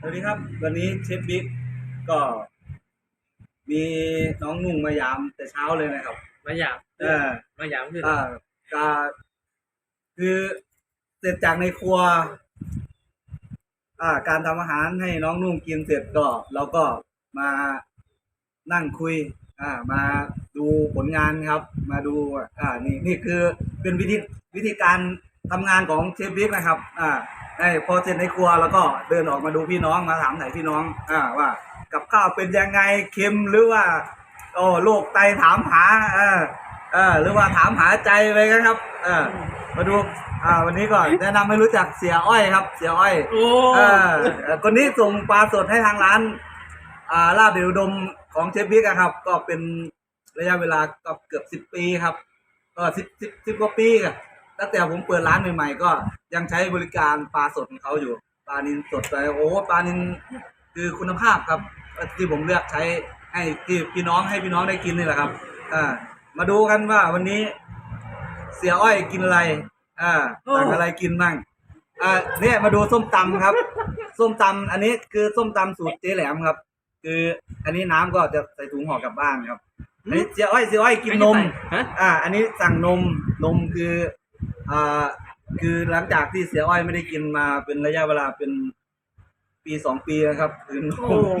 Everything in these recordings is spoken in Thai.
สวัสดีครับ วันนี้เชฟบิ๊กก็ มีน้องนุ่งมายามแต่เช้าเลยนะครับ มาหยามเออมาหยามคืออ่าก็คือเสร็จจากในครัว อ่า การทำอาหารให้น้องนุ่งกินเสร็จก็เราก็มานั่งคุย อ่า มาดูผลงานครับ มาดู อ่า นี่นี่คือเป็นวิธีวิธีการทำงานของเชฟบิ๊กนะครับ อ่า ให้พอเสร็จในครัวแล้วก็เดินออกมาดูพี่น้องมาถามไหนพี่น้อง อ่าว่า กับข้าวเป็นยังไงเค็มหรือว่าโอ้โรคไตถามหาเออเออหรือว่าถามหาใจไปกันครับ เออมาดูอ่าวันนี้ก่อนแนะนำให้รู้จักเสียอ้อยครับ เสียอ้อยโอ้เออเอ่อคนนี้ส่งปลาสดให้ทางร้าน อ่าลาบเดวดมของเชฟบิ๊กอะครับ ก็เป็นระยะเวลาก็เกือบสิบปีครับก็สิบสิบสิบกว่าปีอะ ตั้งแต่ผมเปิดร้านใหม่ๆ ก็ยังใช้บริการปลาสดของเขาอยู่ ปลานินสดไปโอ้ปลานินคือคุณภาพครับที่ผมเลือกใช้ให้ที่พี่น้องให้พี่น้องได้กินนี่แหละครับอ่ามาดูกันว่าวันนี้เสียอ้อยกินอะไรอ่าสั่งอะไรกินบ้างอ่าเนี่ยมาดูส้มตำครับ ส้มตำอันนี้คือส้มตำสูตรเจ๊แหลมครับ คืออันนี้น้ำก็จะใส่ถุงห่อกลับบ้านครับอันนี้เสียอ้อยเสียอ้อยกินนมฮะอ่า อันนี้สั่งนมนมคือ อ่าคือหลังจากที่เสียอ้อยไม่ได้กินมาเป็นระยะเวลาเป็นปีสองปีนะครับคือนโอ้ม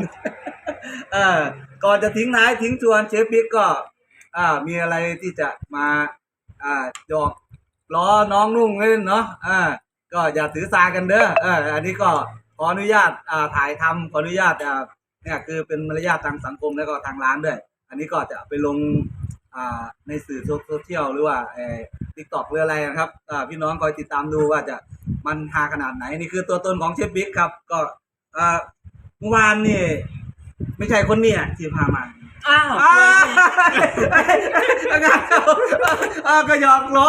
เออก่อนจะทิ้งท้ายทิ้งชวนเชฟบิ๊กก็ อ่า มีอะไรที่จะมา อ่าหยอกล้อน้องนุ่งเล่นเนาะอ่า ก็อย่าถือสากันเด้อเอออันนี้ก็ขออนุญาตอ่าถ่ายทำขออนุญาตอ่าเนี่ยคือเป็นมารยาททางสังคมแล้วก็ทางร้านด้วย อันนี้ก็จะไปลงอ่าในสื่อโซเชียลหรือว่าเอ่อ ทิกตอกหรืออะไรนะครับอ่าพี่น้องคอยติดตามดูว่าจะมันฮาขนาดไหนนี่คือตัวตนของเชฟบิ๊กครับ ก็อ่าเมื่อวานนี่ไม่ใช่คนนี้อะที่พามาอ้าวอ้าวงานเข้าอ้าวก็หยอกล้อ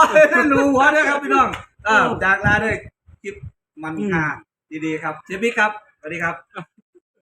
รู้หัวด้วยครับพี่น้องอ่าจากลาด้วยคลิปมันฮาดีๆครับเชฟบิ๊กครับสวัสดีครับ